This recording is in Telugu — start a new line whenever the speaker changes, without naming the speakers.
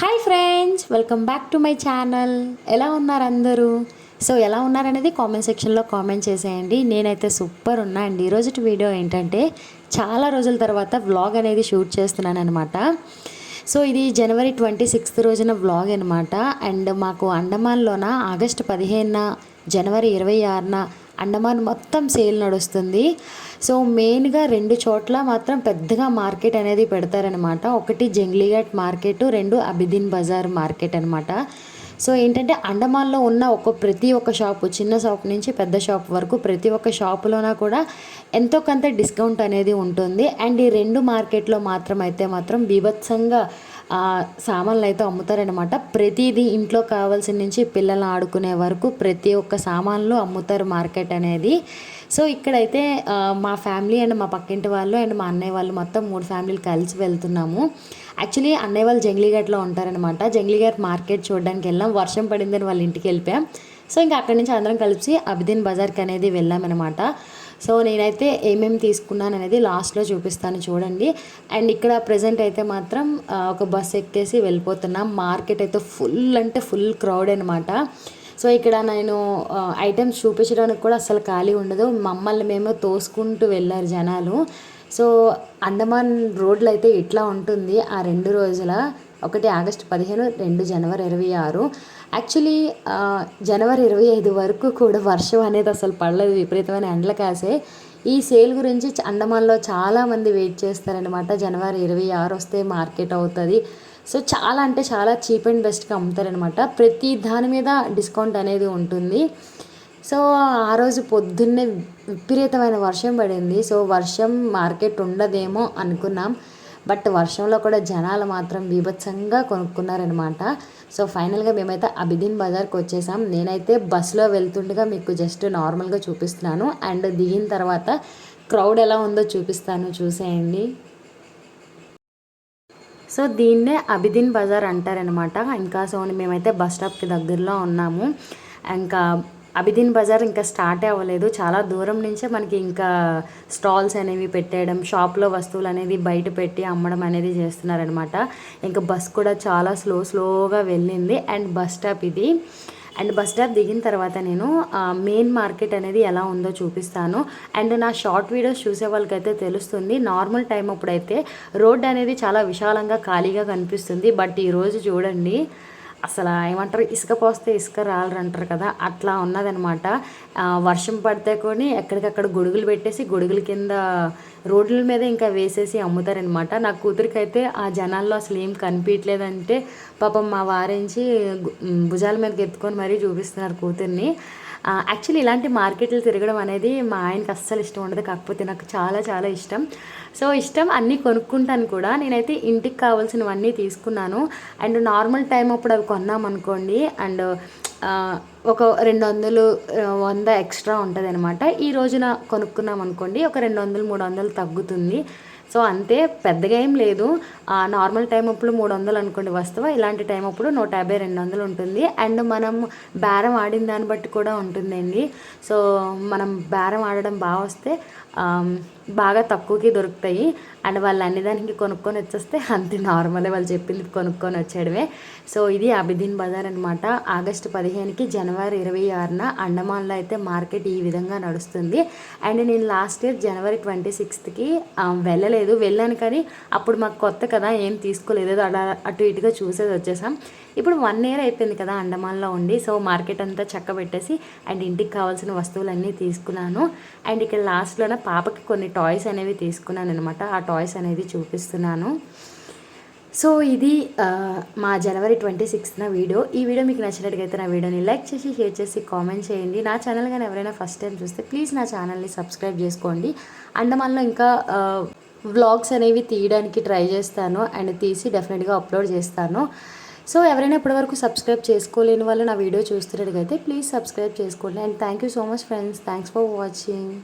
Hi friends welcome back to my channel ఎలా ఉన్నారు అందరూ? సో ఎలా ఉన్నారనేది కామెంట్ సెక్షన్లో కామెంట్ చేసేయండి. నేనైతే సూపర్ ఉన్నా అండి. ఈరోజు వీడియో ఏంటంటే చాలా రోజుల తర్వాత వ్లాగ్ అనేది షూట్ చేస్తున్నాను అనమాట సో ఇది జనవరి ట్వంటీ సిక్స్త్ రోజున వ్లాగ్ అనమాట అండ్ మాకు అండమాన్లోన ఆగస్టు పదిహేనున జనవరి ఇరవై ఆరున అండమాన్ మొత్తం సేల్ నడుస్తుంది. సో మెయిన్గా రెండు చోట్ల మాత్రం పెద్దగా మార్కెట్ అనేది పెడతారనమాట ఒకటి జంగ్లీఘాట్ మార్కెట్ రెండు అబిదిన్ బజార్ మార్కెట్ అనమాట సో ఏంటంటే అండమాన్లో ఉన్న ఒక ప్రతి ఒక్క షాపు చిన్న షాప్ నుంచి పెద్ద షాప్ వరకు ప్రతి ఒక్క షాపులోన కూడా ఎంతో కొంత డిస్కౌంట్ అనేది ఉంటుంది. అండ్ ఈ రెండు మార్కెట్లో మాత్రం అయితే మాత్రం బీభత్సంగా సామాన్లు అయితే అమ్ముతారనమాట ప్రతిదీ ఇంట్లో కావాల్సిన నుంచి పిల్లలు ఆడుకునే వరకు ప్రతి ఒక్క సామాన్లు అమ్ముతారు మార్కెట్ అనేది. సో ఇక్కడైతే మా ఫ్యామిలీ అండ్ మా పక్కింటి వాళ్ళు అండ్ మా అన్నయ్య వాళ్ళు మొత్తం మూడు ఫ్యామిలీలు కలిసి వెళ్తున్నాము. యాక్చువల్లీ అన్నయ్య వాళ్ళు జంగ్లీఘాట్లో ఉంటారనమాట జంగ్లీఘాట్ మార్కెట్ చూడడానికి వెళ్ళాం. వర్షం పడిందని వాళ్ళ ఇంటికి వెళ్ళిపోయాం. సో ఇంకా అక్కడి నుంచి అందరం కలిసి అబిదిన్ బజార్కి అనేది వెళ్ళామన్నమాట. సో నేనైతే ఏమేమి తీసుకున్నాను అనేది లాస్ట్లో చూపిస్తాను చూడండి. అండ్ ఇక్కడ ప్రజెంట్ అయితే మాత్రం ఒక బస్ ఎక్కేసి వెళ్ళిపోతున్నాం. మార్కెట్ అయితే ఫుల్ అంటే ఫుల్ క్రౌడ్ అనమాట సో ఇక్కడ నేను ఐటమ్స్ చూపించడానికి కూడా అసలు ఖాళీ ఉండదు. మమ్మల్ని మేము తోసుకుంటూ వెళ్ళారు జనాలు. సో అండమాన్ రోడ్లు అయితే ఇట్లా ఉంటుంది. ఆ రెండు రోజుల ఒకటి ఆగస్టు పదిహేను రెండు జనవరి ఇరవై ఆరు. యాక్చువల్లీ జనవరి ఇరవై ఐదు వరకు కూడా వర్షం అనేది అసలు పడలేదు విపరీతమైన ఎండల కాసే. ఈ సేల్ గురించి అండమాన్లో చాలామంది వెయిట్ చేస్తారనమాట జనవరి ఇరవై ఆరు వస్తే మార్కెట్ అవుతుంది. సో చాలా అంటే చాలా చీప్ అండ్ బెస్ట్గా అమ్ముతారనమాట ప్రతి దాని మీద డిస్కౌంట్ అనేది ఉంటుంది. సో ఆ రోజు పొద్దున్నే విపరీతమైన వర్షం పడింది. సో వర్షం మార్కెట్ ఉండదేమో అనుకున్నాం. బట్ వర్షంలో కూడా జనాలు మాత్రం బీభత్సంగా కొనుక్కున్నారనమాట సో ఫైనల్గా మేమైతే అబిదిన్ బజార్కి వచ్చేసాం. నేనైతే బస్సులో వెళ్తుండగా మీకు జస్ట్ నార్మల్గా చూపిస్తున్నాను. అండ్ దిగిన తర్వాత క్రౌడ్ ఎలా ఉందో చూపిస్తాను. చూసేయండి. సో దీన్నే అబిదిన్ బజార్ అంటారనమాట ఇంకా సో మేమైతే బస్ స్టాప్కి దగ్గరలో ఉన్నాము. ఇంకా అబిదిన్ బజార్ ఇంకా స్టార్ట్ అవ్వలేదు. చాలా దూరం నుంచే మనకి ఇంకా స్టాల్స్ అనేవి పెట్టేయడం షాప్లో వస్తువులు అనేది బయట పెట్టి అమ్మడం అనేది చేస్తున్నారనమాట ఇంకా బస్ కూడా చాలా స్లో స్లోగా వెళ్ళింది. అండ్ బస్ స్టాప్ ఇది. అండ్ బస్ స్టాప్ దిగిన తర్వాత నేను మెయిన్ మార్కెట్ అనేది ఎలా ఉందో చూపిస్తాను. అండ్ నా షార్ట్ వీడియోస్ చూసే వాళ్ళకైతే తెలుస్తుంది. నార్మల్ టైం అప్పుడైతే రోడ్ అనేది చాలా విశాలంగా ఖాళీగా కనిపిస్తుంది. బట్ ఈరోజు చూడండి అసలు ఏమంటారు? ఇసుక పోస్తే ఇసుక రాలరు అంటారు కదా? అట్లా ఉన్నదనమాట వర్షం పడితే కొని ఎక్కడికక్కడ గొడుగులు పెట్టేసి గొడుగుల కింద రోడ్ల మీద ఇంకా వేసేసి అమ్ముతారనమాట నా కూతురికి అయితే ఆ జనాల్లో అసలు ఏం కనిపించలేదంటే పాపం మా వారించి భుజాల మీదకి ఎత్తుకొని మరీ చూపిస్తున్నారు కూతుర్ని. యాక్చువల్లీ ఇలాంటి మార్కెట్లు తిరగడం అనేది మా ఆయనకి అస్సలు ఇష్టం ఉండదు. కాకపోతే నాకు చాలా చాలా ఇష్టం. సో ఇష్టం అన్నీ కొనుక్కుంటాను కూడా. నేనైతే ఇంటికి కావాల్సినవన్నీ తీసుకున్నాను. అండ్ నార్మల్ టైం అప్పుడు అవి కొన్నాం అనుకోండి. అండ్ ఒక రెండు వందలు వంద ఎక్స్ట్రా ఉంటుంది అనమాట ఈ రోజున కొనుక్కున్నాం అనుకోండి. ఒక రెండు వందలు మూడు వందలు తగ్గుతుంది. సో అంతే పెద్దగా ఏం లేదు. నార్మల్ టైం అప్పుడు మూడు వందలు అనుకోండి వస్తువు ఇలాంటి టైం అప్పుడు నూట యాభై రెండు వందలు ఉంటుంది. అండ్ మనం బేరం ఆడిన దాన్ని బట్టి కూడా ఉంటుందండి. సో మనం బేరం ఆడడం బాగా వస్తే బాగా తక్కువకి దొరుకుతాయి. అండ్ వాళ్ళు అన్ని దానికి కొనుక్కొని వచ్చేస్తే అంతే నార్మలే వాళ్ళు చెప్పింది కొనుక్కొని వచ్చేయడమే. సో ఇది అబిదిన్ బజార్ అనమాట ఆగస్టు పదిహేనుకి జనవరి ఇరవై ఆరున అండమాన్లో అయితే మార్కెట్ ఈ విధంగా నడుస్తుంది. అండ్ నేను లాస్ట్ ఇయర్ జనవరి ట్వంటీ సిక్స్త్కి వెళ్ళలేదు. వెళ్ళాను కానీ అప్పుడు మాకు కొత్త కదా ఏం తీసుకోలేదు. అలా అటు ఇటుగా చూసేది వచ్చేసాం. ఇప్పుడు వన్ ఇయర్ అయిపోయింది కదా అండమాన్లో ఉండి సో మార్కెట్ అంతా చక్క పెట్టేసి అండ్ ఇంటికి కావాల్సిన వస్తువులన్నీ తీసుకున్నాను. అండ్ ఇక్కడ లాస్ట్లోనే పాపకి కొన్ని టాయ్స్ అనేవి తీసుకున్నాను అనమాట ఆ టాయ్స్ అనేది చూపిస్తున్నాను. సో ఇది మా జనవరి ట్వంటీ సిక్స్త్న వీడియో ఈ వీడియో మీకు నచ్చినట్టుగైతే నా వీడియోని లైక్ చేసి షేర్ చేసి కామెంట్ చేయండి. నా ఛానల్ కానీ ఎవరైనా ఫస్ట్ టైం చూస్తే ప్లీజ్ నా ఛానల్ని సబ్స్క్రైబ్ చేసుకోండి. అండమాన్లో ఇంకా వ్లాగ్స్ అనేవి తీయడానికి ట్రై చేస్తాను. అండ్ తీసి డెఫినెట్గా అప్లోడ్ చేస్తాను. సో ఎవరైనా ఇప్పటివరకు సబ్స్క్రైబ్ చేసుకోలేని వాళ్ళు నా వీడియో చూస్తున్నట్టుగా అయితే ప్లీజ్ సబ్స్క్రైబ్ చేసుకోండి. And thank you so much friends thanks for watching